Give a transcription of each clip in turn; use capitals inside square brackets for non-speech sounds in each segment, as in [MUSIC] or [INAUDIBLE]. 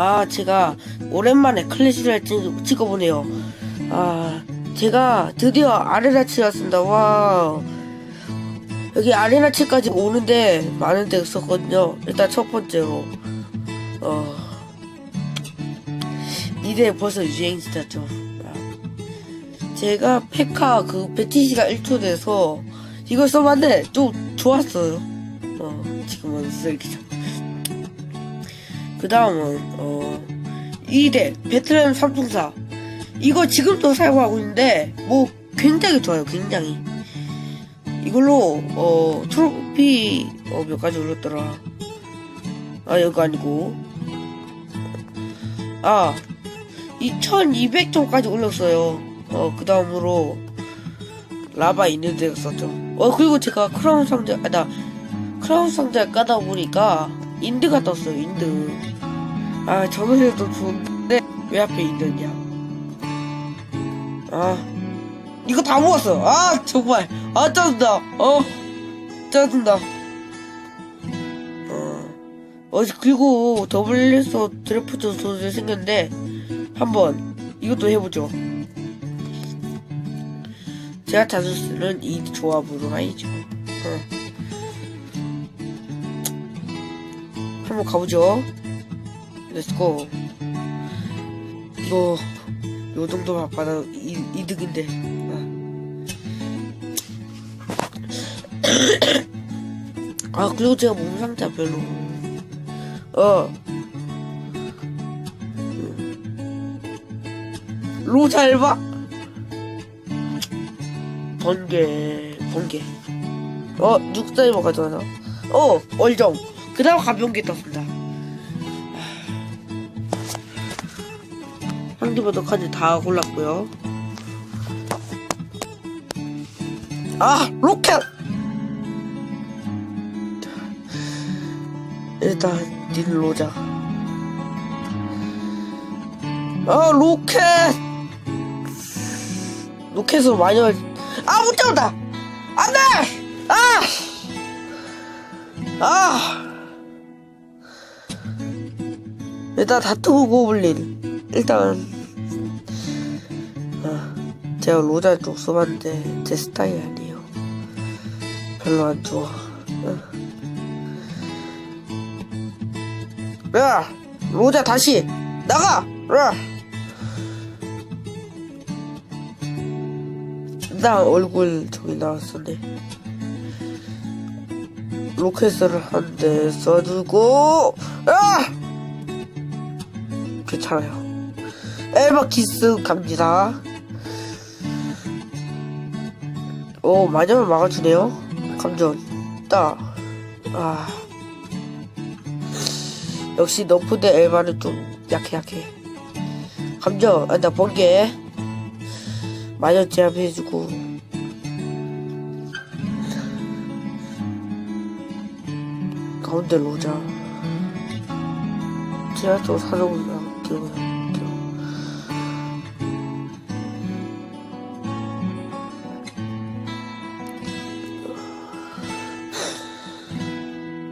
아, 제가 오랜만에 찍- 찍어보네요. 아, 제가 드디어 아레나치 왔습니다. 와. 여기 아레나치까지 오는데 많은 데가 있었거든요. 일단 첫 번째로, 어, 이대 벌써 유행 시작죠. 아, 제가 페카 그 베티시가 1초 돼서 이걸 써봤는데 좀 좋았어요. 어, 지금은 쓰레기죠. 그 다음은 어 2대 베트남 삼총사. 이거 지금도 사용하고 있는데 뭐 굉장히 좋아요 굉장히. 이걸로 어 트로피 어, 몇 가지 올렸더라. 아 이거 아니고. 아 2200점까지 올렸어요. 어 그 다음으로 라바 있는 데가 썼죠. 어 그리고 제가 크라운 상자 아나 크라운 상자 까다 보니까 인드가 떴어요 인드. 아 저번에도 좋은데 왜 앞에 인드냐? 아 이거 다 모았어. 아 정말. 아 짜증나. 어 짜증나. 어 어, 그리고 더블리서 드래프트 소재 생겼는데 한번 이것도 해보죠. 제가 자주 쓰는 이 조합으로 해야죠. 어. 한번 가보죠. 렛츠고. 이거 요 정도만 받아 이, 이득인데. 아. 아 그리고 제가 몸 상태 별로. 어. 로잘 봐. 번개 번개. 어 육사이버 가져와서. 어 얼정. 그 다음 가벼운 게 떴습니다. 한기버덕까지 다 골랐고요. 아 로켓! 일단 딜로자. 아 로켓! 로켓으로 많이 걸... 아못 잡았다! 안돼! 아! 아! 일단 다투고 고블린 일단 아, 제가 로자 쪽 써봤는데 제 스타일이 아니에요 별로 안 좋아 아. 야 로자 다시 나가 야. 나 얼굴 저기 나왔었네 로켓을 한대 써주고 아! 괜찮아요. 에바 키스 갑니다. 오, 마녀를 막아주네요. 감전. 따. 아. 역시 너프 대 엘바는 좀 약해, 약해. 감전. 아, 나 번개. 마녀 제압해주고. 가운데 로자. 제가 또 사정이야.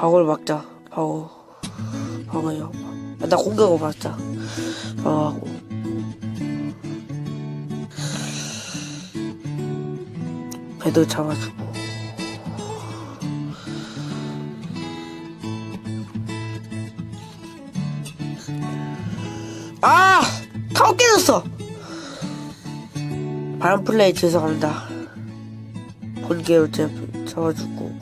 방어를 막자. 방어. 방어요. 아, 나 공격을 막자. 방어하고. 배도 잡아주고. 깨졌어! 바람 플레이 죄송합니다. 번개로 제 잡아주고.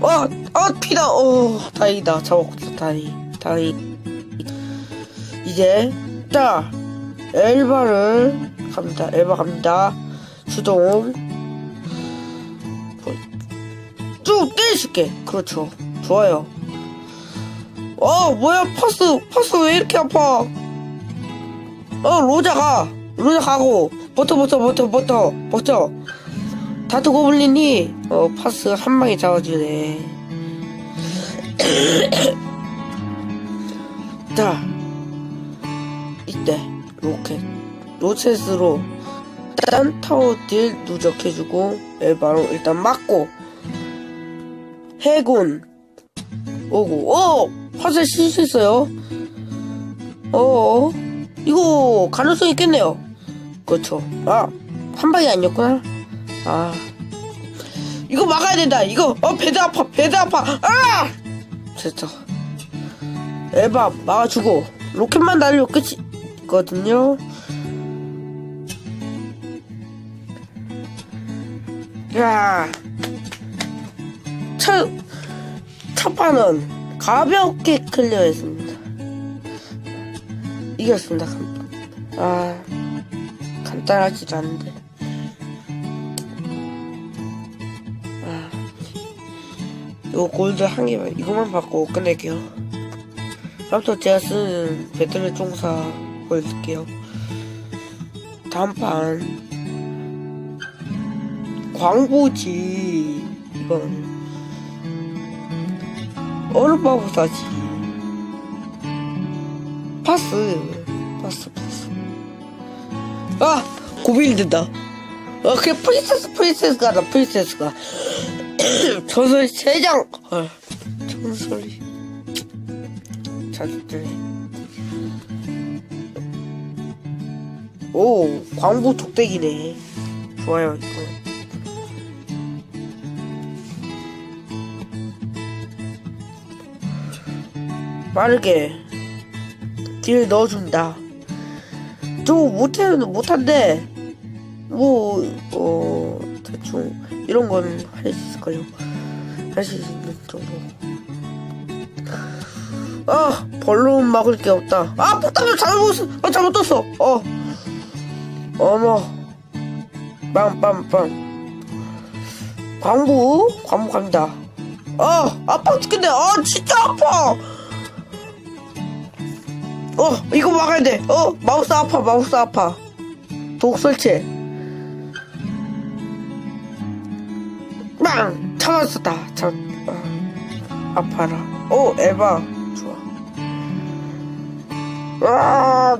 어! 어! 피다! 어! 다행이다. 잡았고, 다행히. 다행히. 이제, 자! 엘바를 갑니다. 엘바 갑니다. 수동. 쭉 때려줄게. 그렇죠. 좋아요. 어 뭐야 파스 파스 왜 이렇게 아파 어 로자 가 로자 가고 버터 버터 버터 버터 버터 다트 고블린이 어 파스 한 방에 잡아주네. [COUGHS] 자 이때 로켓 로켓으로 딴 타워 딜 누적해주고 엘바로 일단 맞고. 해군. 오고. 오 팥을 씻을 수 있어요. 어, 이거 가능성이 있겠네요. 그렇죠. 아, 한 방이 아니었구나. 아, 이거 막아야 된다. 이거, 어, 배드 아파, 배드 아파. 아! 됐어. 에바, 막아주고, 로켓만 날려 끝이거든요. 야, 첫, 첫 판은 가볍게 클리어했습니다. 이겼습니다. 간- 아, 간단하지도 않은데. 아, 요 골드 한 개만, 이것만 받고 끝낼게요. 다음부터 제가 쓰는 배틀넷 종사 보여줄게요. 다음 판, 광고지, 이건. 얼음바보사지. 파스, 파스, 파스. 아! 고민이 된다. 어, 그냥 프린세스, 프린세스가 하다, 프린세스가. 전설 세장 헐, 전설이. 자식들. 오, 광고 독대기네. 좋아요, 이거. 빠르게 딜 넣어준다. 좀 못해는 못한데 뭐 어 대충 이런 건 할 수 있을걸요. 할 수 있는 정도. 아 벌룬 막을 게 없다. 아 포탑을 잘못 아 잘못 떴어. 어 어머 빰빰빰 광부 광부 갑니다. 아 아파 죽겠네. 아 진짜 아파. 어, 이거 막아야 돼. 어, 마우스 아파, 마우스 아파. 독 설치. 빵! 참았었다. 참, 아, 아파라. 오, 에바. 좋아. 아,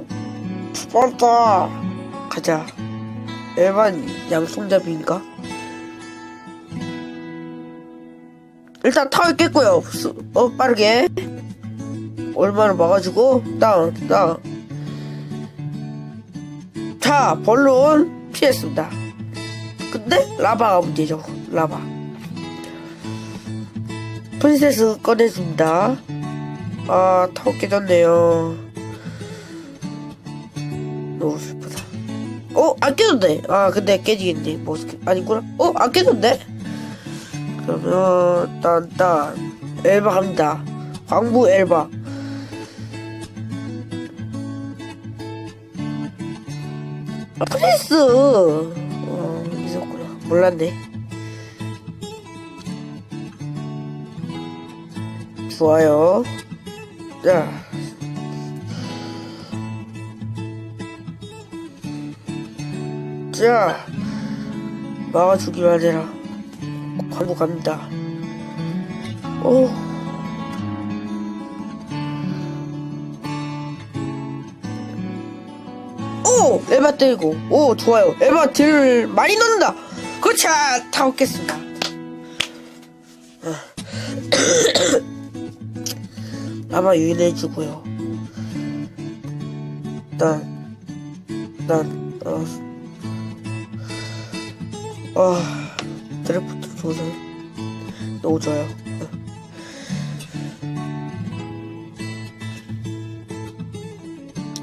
죽었다. 가자. 에반 양손잡이인가? 일단 타워 깼고요. 수- 어, 빠르게. 얼마나 막아주고 다운 자 벌룬 피했습니다. 근데 라바가 문제죠 라바. 프린세스 꺼냈습니다. 아 타워 깨졌네요. 너무 슬프다. 어? 안 깨졌네. 아 근데 깨지겠네. 뭐 아니구나. 어? 안 깨졌네? 그러면 딴딴. 엘바 갑니다. 광부 엘바 아, 프린스! 어, 있었구나. 몰랐네. 좋아요. 자. 자. 막아주기만 해라. 광고 갑니다. 오. 오! 에바 때리고. 오, 좋아요. 에바 딜 많이 넣는다. 그렇지. 다 얻겠습니다. 아마 [COUGHS] 유인해주고요. 난, 난, 어, 아, 드래프트. 너무 좋아요.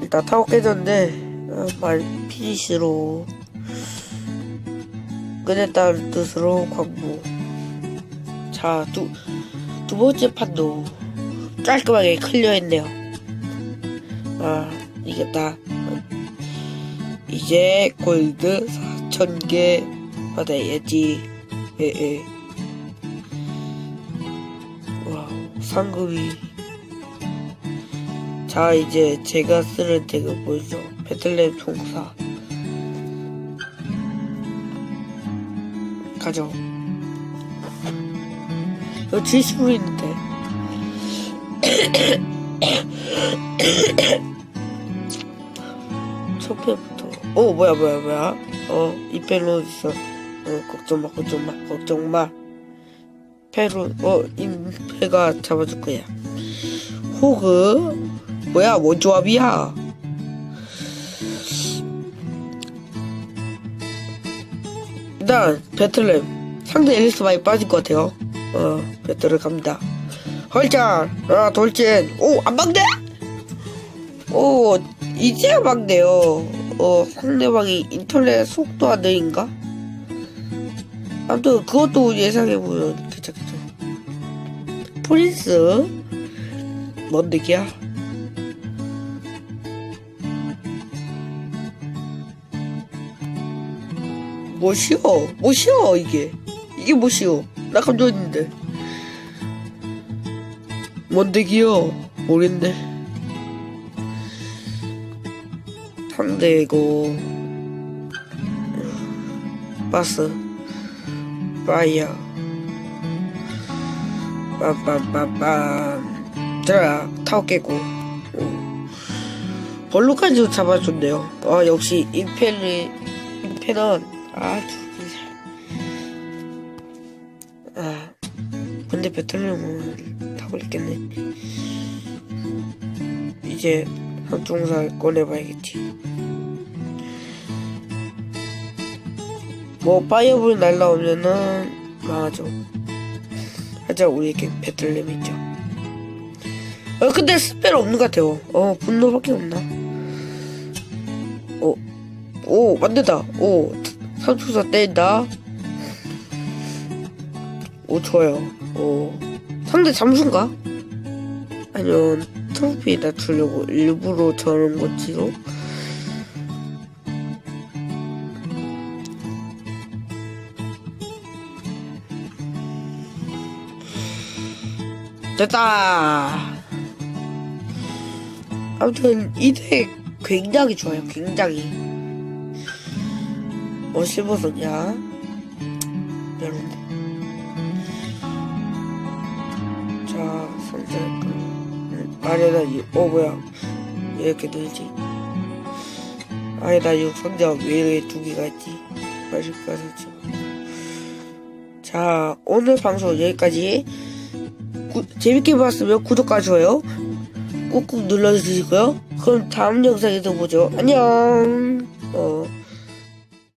일단 타고 깨졌는데 어, 말 피니시로 끝냈다는 뜻으로 광고. 자두 두 번째 판도 깔끔하게 클리어했네요. 아 이겼다. 이제 골드 4,000개 받아야지. 예예. 와우 상금이. 자 이제 제가 쓰는 덱을 보여줘 배틀램 총사. 가져 이거 70으로 있는데. [COUGHS] 첫 회부터. 어 뭐야 뭐야 뭐야? 어 이펠로 있어. 어 걱정 마 걱정 마 걱정 마. 페로 어 임페가 잡아줄 거야. 호그. 뭐야 뭔 조합이야 일단 배틀램 상대 앨리스 많이 빠질 것 같아요. 어 배틀을 갑니다. 헐짱! 아 돌진! 오안 막네? 오 이제야 막네요. 어 상대방이 인터넷 속도 안 느린가 아무튼 그것도 예상해보면 괜찮겠죠. 프린스? 뭔 얘기야 뭐시여 뭐시여 이게? 이게 뭐시여 나 감정했는데. 뭔 얘기여 모르겠네. 상대고. 바스. 파이어 빰빰빰빰. 자 타워 깨고. 어. 벌로까지도 잡아줬네요. 아 역시 임페리 임페는 아 죽이자 아 근데 배틀nem은 다 걸렸겠네. 이제 한통살 꺼내봐야겠지. 뭐 파이어볼 날라오면은 망하죠. 하자 우리에게 배틀nem이 있죠. 어 근데 스펠 없는 것 같아요. 어 분노밖에 없나? 어, 오 만든다. 오 삼총사 때린다 오 좋아요 오 상대 잠수인가 아니면 트로피 낮추려고 일부러 저런 건지로 됐다. 아무튼 이 덱 굉장히 좋아요. 굉장히. 어 실버선이야. 별론데. 자 선택. 음, 아래다 6. 어 뭐야? 왜 이렇게 늘지? 아래다 6 상자 왜 이렇게 두 개가 있지? 맛있까 설정. 자 오늘 방송 여기까지. 구- 재밌게 봤으면 구독과 좋아요 꾹꾹 눌러주시고요. 그럼 다음 영상에서 보죠. 안녕. 어.